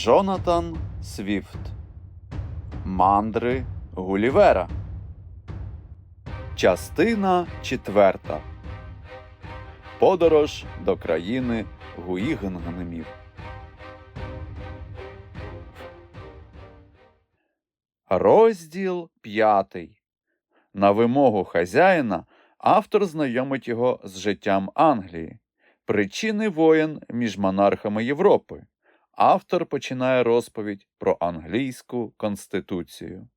Джонатан Свіфт Мандри Гулівера. Частина четверта. Подорож до країни Гуїгенгнемів. Розділ п'ятий. На вимогу хазяїна автор знайомить його з життям Англії, причини воєн між монархами Європи. Автор починає розповідь про англійську конституцію.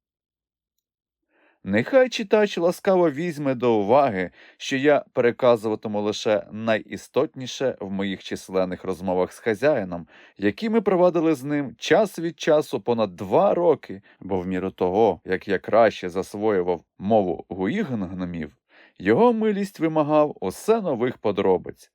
Нехай читач ласкаво візьме до уваги, що я переказуватиму лише найістотніше в моїх численних розмовах з хазяїном, які ми провадили з ним час від часу понад два роки, бо в міру того, як я краще засвоював мову гуїгнгномів, його милість вимагав усе нових подробиць.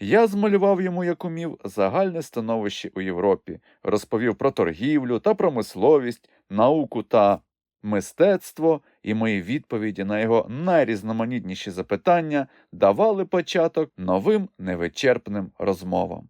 Я змалював йому, як умів, загальне становище у Європі, розповів про торгівлю та промисловість, науку та мистецтво, і мої відповіді на його найрізноманітніші запитання давали початок новим невичерпним розмовам.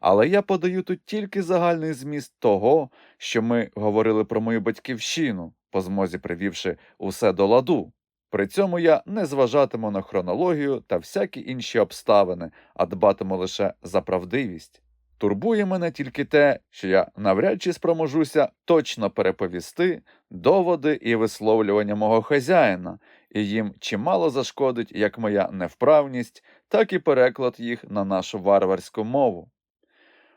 Але я подаю тут тільки загальний зміст того, що ми говорили про мою батьківщину, по змозі привівши усе до ладу. При цьому я не зважатиму на хронологію та всякі інші обставини, а дбатиму лише за правдивість. Турбує мене тільки те, що я навряд чи спроможуся точно переповісти доводи і висловлювання мого хазяїна, і їм чимало зашкодить як моя невправність, так і переклад їх на нашу варварську мову.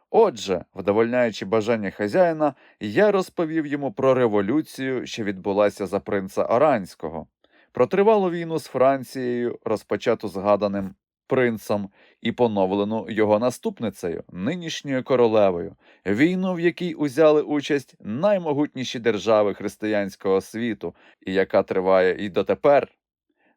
Отже, вдовольняючи бажання хазяїна, я розповів йому про революцію, що відбулася за принца Оранського про тривалу війну з Францією, розпочату згаданим принцем і поновлену його наступницею, нинішньою королевою, війну, в якій узяли участь наймогутніші держави християнського світу, і яка триває і дотепер.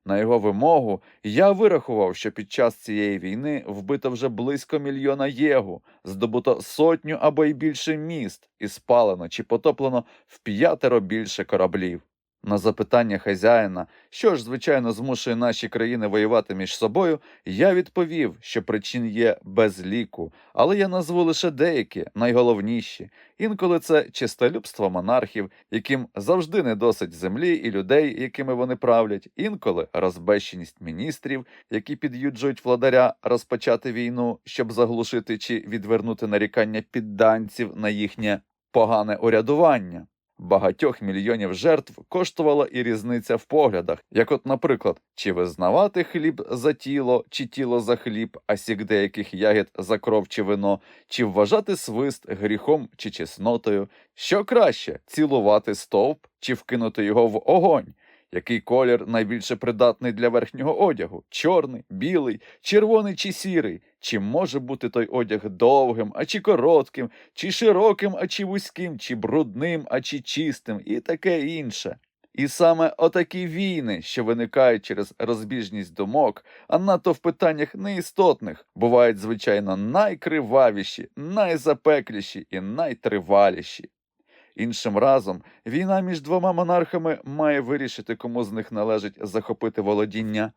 На його вимогу я вирахував, що під час цієї війни вбито вже близько мільйона єгу, здобуто сотню або й більше міст, і спалено чи потоплено в п'ятеро більше кораблів. На запитання хазяїна, що ж, звичайно, змушує наші країни воювати між собою, я відповів, що причин є без ліку, але я назву лише деякі, найголовніші. Інколи це чистолюбство монархів, яким завжди не досить землі і людей, якими вони правлять, інколи розбещеність міністрів, які під'юджують владаря розпочати війну, щоб заглушити чи відвернути нарікання підданців на їхнє погане урядування. Багатьох мільйонів жертв коштувала і різниця в поглядах, як от, наприклад, чи визнавати хліб за тіло, чи тіло за хліб, а сік деяких ягід за кров чи вино, чи вважати свист гріхом чи чеснотою, що краще цілувати стовп чи вкинути його в огонь. Який колір найбільше придатний для верхнього одягу? Чорний, білий, червоний чи сірий? Чи може бути той одяг довгим, а чи коротким, чи широким, а чи вузьким, чи брудним, а чи чистим, і таке інше. І саме отакі війни, що виникають через розбіжність думок, а надто в питаннях неістотних, бувають, звичайно, найкривавіші, найзапекліші і найтриваліші. Іншим разом, війна між двома монархами має вирішити, кому з них належить захопити володіння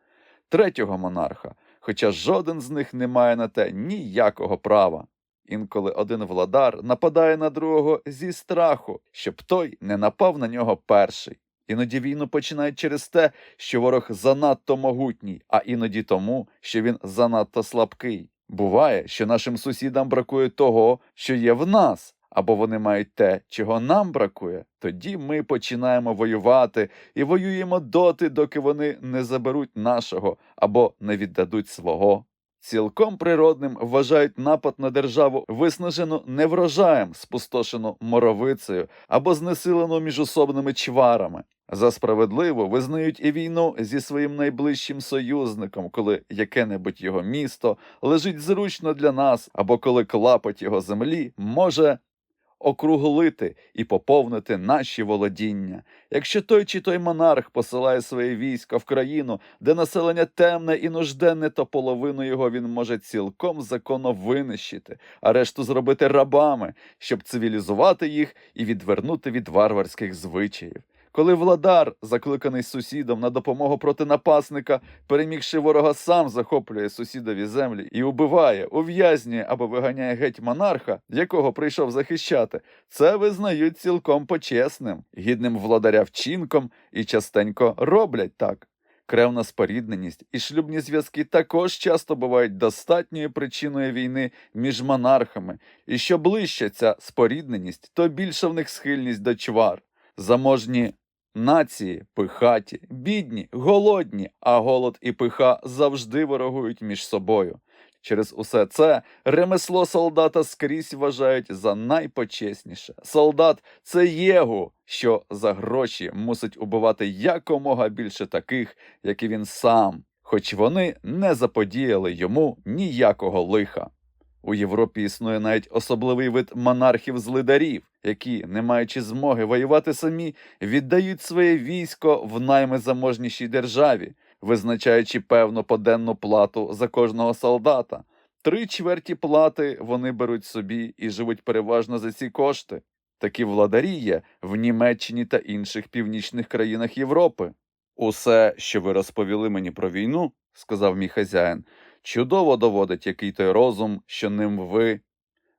третього монарха, хоча жоден з них не має на те ніякого права. Інколи один владар нападає на другого зі страху, щоб той не напав на нього перший. Іноді війну починають через те, що ворог занадто могутній, а іноді тому, що він занадто слабкий. Буває, що нашим сусідам бракує того, що є в нас, або вони мають те, чого нам бракує. Тоді ми починаємо воювати і воюємо доти, доки вони не заберуть нашого або не віддадуть свого. Цілком природним вважають напад на державу, виснажену неврожаєм, спустошену моровицею або знесилену міжособними чварами. За справедливо визнають і війну зі своїм найближчим союзником, коли яке-небудь його місто лежить зручно для нас, або коли клапоть його землі може округлити і поповнити наші володіння. Якщо той чи той монарх посилає своє військо в країну, де населення темне і нужденне, то половину його він може цілком законно винищити, а решту зробити рабами, щоб цивілізувати їх і відвернути від варварських звичаїв. Коли владар, закликаний сусідом на допомогу проти напасника, перемігши ворога, сам захоплює сусідові землі і убиває, ув'язнює або виганяє геть монарха, якого прийшов захищати, це визнають цілком почесним, гідним владаря вчинком і частенько роблять так. Кревна спорідненість і шлюбні зв'язки також часто бувають достатньою причиною війни між монархами, і що ближче ця спорідненість, то більша в них схильність до чвар. Заможні нації пихаті, бідні, голодні, а голод і пиха завжди ворогують між собою. Через усе це ремесло солдата скрізь вважають за найпочесніше. Солдат це єгу, що за гроші мусить убивати якомога більше таких, як і він сам, хоч вони не заподіяли йому ніякого лиха. У Європі існує навіть особливий вид монархів-злидарів, які, не маючи змоги воювати самі, віддають своє військо в найми заможнішій державі, визначаючи певну поденну плату за кожного солдата. Три чверті плати вони беруть собі і живуть переважно за ці кошти. Такі владарі є в Німеччині та інших північних країнах Європи. Усе, що ви розповіли мені про війну, сказав мій хазяїн, чудово доводить який той розум, що ним ви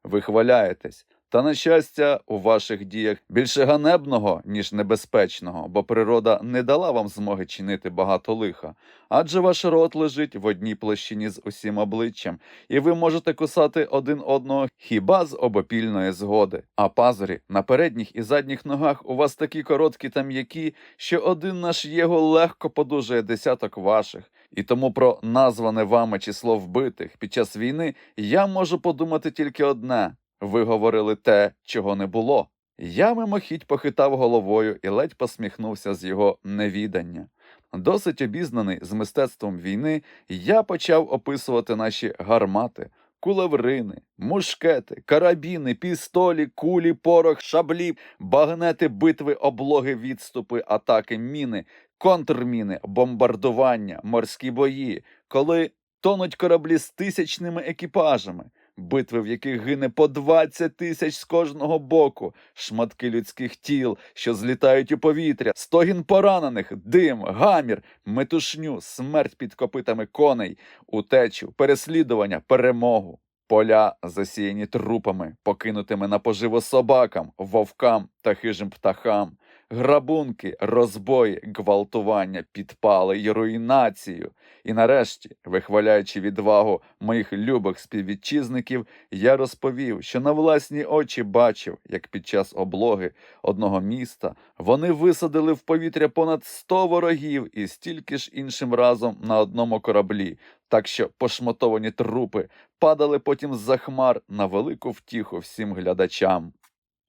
вихваляєтесь. Та, на щастя, у ваших діях більше ганебного, ніж небезпечного, бо природа не дала вам змоги чинити багато лиха, адже ваш рот лежить в одній площині з усім обличчям, і ви можете кусати один одного хіба з обопільної згоди. А пазурі на передніх і задніх ногах у вас такі короткі та м'які, що один наш єго легко подужає десяток ваших. І тому про назване вами число вбитих під час війни я можу подумати тільки одне. Ви говорили те, чого не було. Я мимохідь похитав головою і ледь посміхнувся з його невідання. Досить обізнаний з мистецтвом війни, я почав описувати наші гармати, кулеврини, мушкети, карабіни, пістолі, кулі, порох, шаблі, багнети, битви, облоги, відступи, атаки, міни, контрміни, бомбардування, морські бої, коли тонуть кораблі з тисячними екіпажами битви, в яких гине по 20 тисяч з кожного боку, шматки людських тіл, що злітають у повітря, стогін поранених, дим, гамір, метушню, смерть під копитами коней, утечу, переслідування, перемогу. Поля засіяні трупами, покинутими на поживо собакам, вовкам та хижим птахам, грабунки, розбої, гвалтування, підпали й руйнацію. І нарешті, вихваляючи відвагу моїх любих співвітчизників, я розповів, що на власні очі бачив, як під час облоги одного міста вони висадили в повітря понад 100 ворогів і стільки ж іншим разом на одному кораблі, так що пошматовані трупи падали потім з-за хмар на велику втіху всім глядачам.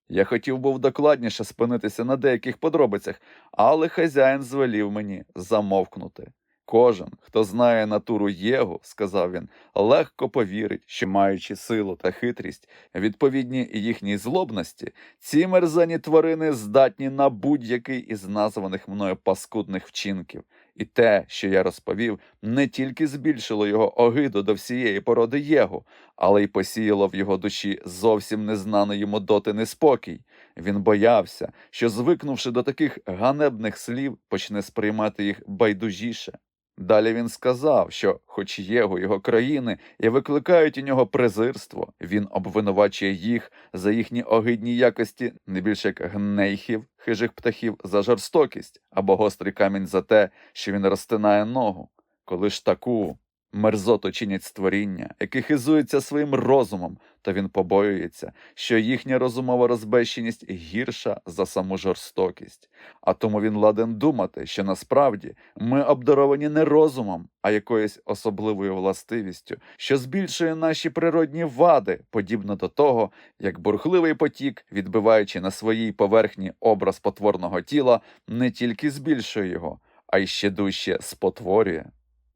Я хотів був докладніше спинитися на деяких подробицях, але хазяїн звелів мені замовкнути. Кожен, хто знає натуру Єгу, сказав він, легко повірить, що маючи силу та хитрість, відповідні їхній злобності, ці мерзані тварини здатні на будь-який із названих мною паскудних вчинків. І те, що я розповів, не тільки збільшило його огиду до всієї породи Єгу, але й посіяло в його душі зовсім незнаний йому доти неспокій. Він боявся, що, звикнувши до таких ганебних слів, почне сприймати їх байдужіше. Далі він сказав, що, хоч Єгу його країни і викликають у нього презирство, він обвинувачує їх за їхні огидні якості не більше як гнейхів, хижих птахів за жорстокість або гострий камінь за те, що він розтинає ногу. Коли ж таку мерзоту чинять створіння, які хизуються своїм розумом, то він побоюється, що їхня розумова розбещеність гірша за саму жорстокість. А тому він ладен думати, що насправді ми обдаровані не розумом, а якоюсь особливою властивістю, що збільшує наші природні вади, подібно до того, як бурхливий потік, відбиваючи на своїй поверхні образ потворного тіла, не тільки збільшує його, а й ще дужче спотворює.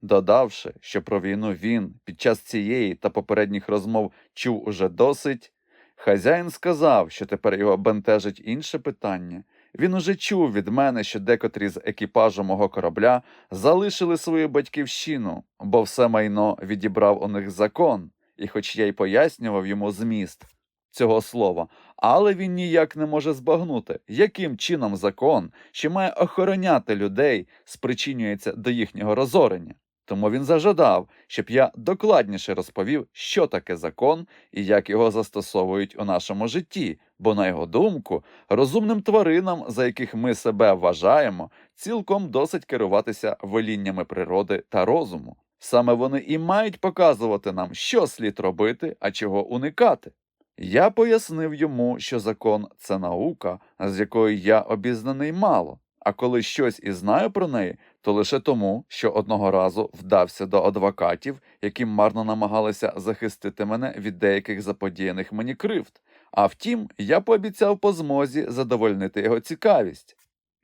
Додавши, що про війну він під час цієї та попередніх розмов чув уже досить, хазяїн сказав, що тепер його бентежить інше питання. Він уже чув від мене, що декотрі з екіпажу мого корабля залишили свою батьківщину, бо все майно відібрав у них закон, і хоч я й пояснював йому зміст цього слова, але він ніяк не може збагнути, яким чином закон, що має охороняти людей, спричинюється до їхнього розорення. Тому він зажадав, щоб я докладніше розповів, що таке закон і як його застосовують у нашому житті, бо, на його думку, розумним тваринам, за яких ми себе вважаємо, цілком досить керуватися веліннями природи та розуму. Саме вони і мають показувати нам, що слід робити, а чого уникати. Я пояснив йому, що закон це наука, з якою я обізнаний мало, а коли щось і знаю про неї, то лише тому, що одного разу вдався до адвокатів, які марно намагалися захистити мене від деяких заподіяних мені кривд. А втім, я пообіцяв по змозі задовольнити його цікавість.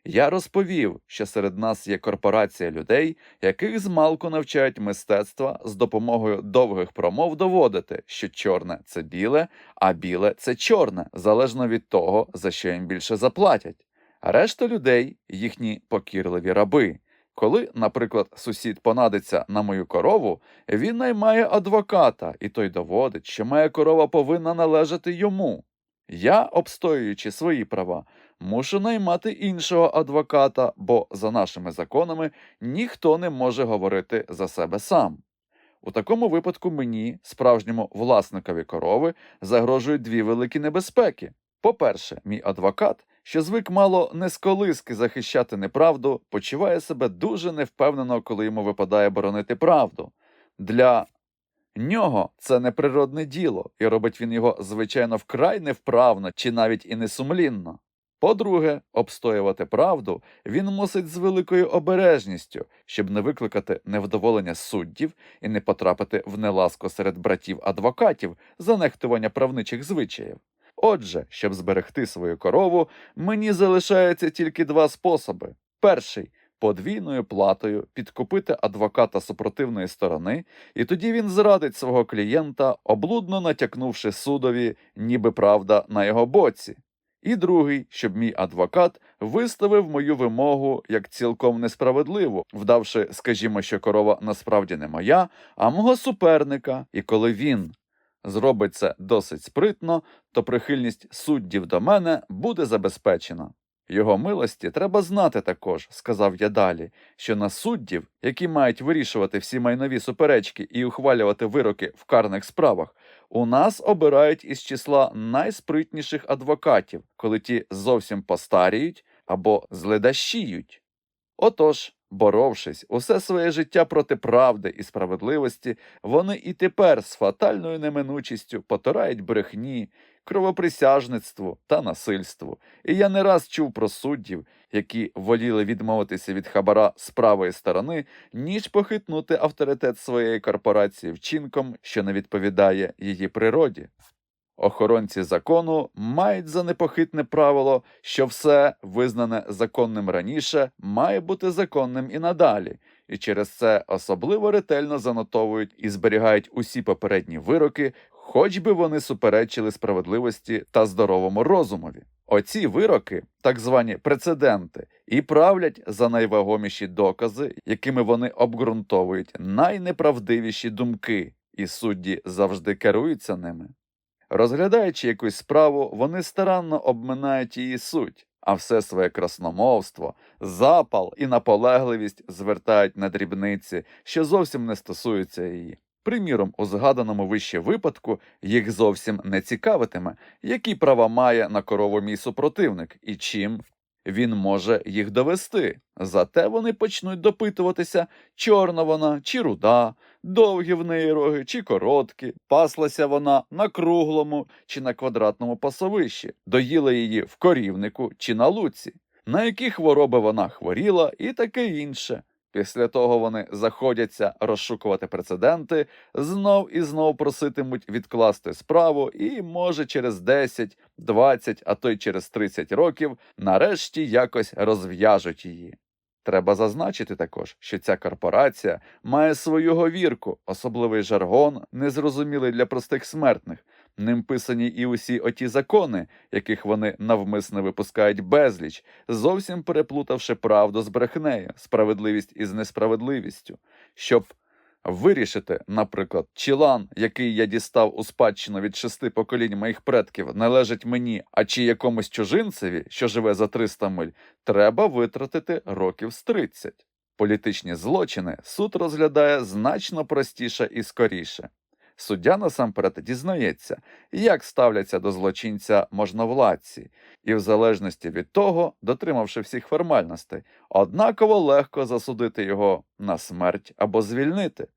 Я розповів, що серед нас є корпорація людей, яких змалку навчають мистецтва з допомогою довгих промов доводити, що чорне це біле, а біле це чорне, залежно від того, за що їм більше заплатять. А решта людей їхні покірливі раби. Коли, наприклад, сусід понадиться на мою корову, він наймає адвоката, і той доводить, що моя корова повинна належати йому. Я, обстоюючи свої права, мушу наймати іншого адвоката, бо за нашими законами ніхто не може говорити за себе сам. У такому випадку мені, справжньому власникові корови, загрожують дві великі небезпеки. По-перше, мій адвокат, що звик мало не з колиски захищати неправду, почуває себе дуже невпевнено, коли йому випадає боронити правду. Для нього це неприродне діло, і робить він його, звичайно, вкрай невправно чи навіть і несумлінно. По-друге, обстоювати правду він мусить з великою обережністю, щоб не викликати невдоволення суддів і не потрапити в неласку серед братів адвокатів за нехтування правничих звичаїв. Отже, щоб зберегти свою корову, мені залишається тільки два способи: перший подвійною платою підкупити адвоката супротивної сторони, і тоді він зрадить свого клієнта, облудно натякнувши судові, ніби правда на його боці. І другий, щоб мій адвокат виставив мою вимогу як цілком несправедливу, вдавши, скажімо, що корова насправді не моя, а мого суперника, і коли він зробить це досить спритно, то прихильність суддів до мене буде забезпечена. Його милості треба знати також, сказав я далі, що на суддів, які мають вирішувати всі майнові суперечки і ухвалювати вироки в карних справах, у нас обирають із числа найспритніших адвокатів, коли ті зовсім постаріють або зледащіють. Отож, боровшись усе своє життя проти правди і справедливості, вони і тепер з фатальною неминучістю потирають брехні, кровоприсяжництву та насильству. І я не раз чув про суддів, які воліли відмовитися від хабара з правої сторони, ніж похитнути авторитет своєї корпорації вчинком, що не відповідає її природі. Охоронці закону мають за непохитне правило, що все, визнане законним раніше, має бути законним і надалі, і через це особливо ретельно занотовують і зберігають усі попередні вироки, хоч би вони суперечили справедливості та здоровому розумові. Оці вироки, так звані прецеденти, і правлять за найвагоміші докази, якими вони обґрунтовують найнеправдивіші думки, і судді завжди керуються ними. Розглядаючи якусь справу, вони старанно обминають її суть, а все своє красномовство, запал і наполегливість звертають на дрібниці, що зовсім не стосуються її. Приміром, у згаданому вище випадку їх зовсім не цікавитиме, які права має на корову мій супротивник і чим він може їх довести. Зате вони почнуть допитуватися, чорна вона чи руда, довгі в неї роги чи короткі, паслася вона на круглому чи на квадратному пасовищі, доїла її в корівнику чи на луці, на які хвороби вона хворіла і таке інше. Після того вони заходяться розшукувати прецеденти, знов і знов проситимуть відкласти справу, і, може, через 10, 20, а то й через 30 років нарешті якось розв'яжуть її. Треба зазначити також, що ця корпорація має свою говірку, особливий жаргон, незрозумілий для простих смертних. Ним писані і усі оті закони, яких вони навмисно випускають безліч, зовсім переплутавши правду з брехнею, справедливість із несправедливістю, щоб Вирішити, наприклад, чи лан, який я дістав у спадщину від шести поколінь моїх предків, належить мені, а чи якомусь чужинцеві, що живе за 300 миль, треба витратити років з 30. Політичні злочини суд розглядає значно простіше і скоріше. Суддя насамперед дізнається, як ставляться до злочинця можновладці, і в залежності від того, дотримавши всіх формальностей, однаково легко засудити його на смерть або звільнити.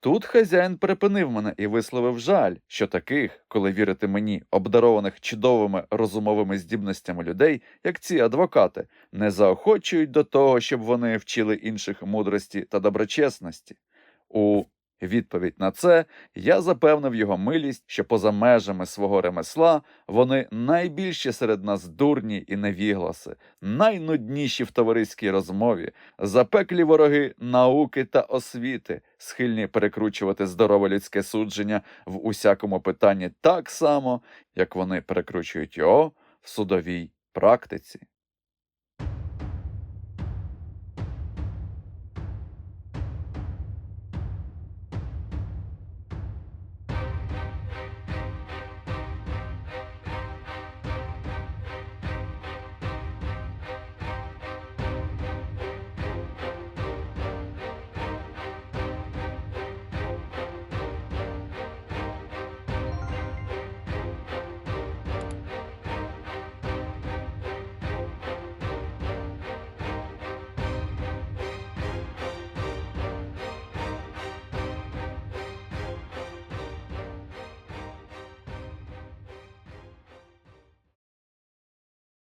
Тут хазяїн припинив мене і висловив жаль, що таких, коли вірити мені, обдарованих чудовими розумовими здібностями людей, як ці адвокати, не заохочують до того, щоб вони вчили інших мудрості та доброчесності. У відповідь на це я запевнив його милість, що поза межами свого ремесла вони найбільші серед нас дурні і невігласи, найнудніші в товариській розмові, запеклі вороги науки та освіти, схильні перекручувати здорове людське судження в усякому питанні так само, як вони перекручують його в судовій практиці.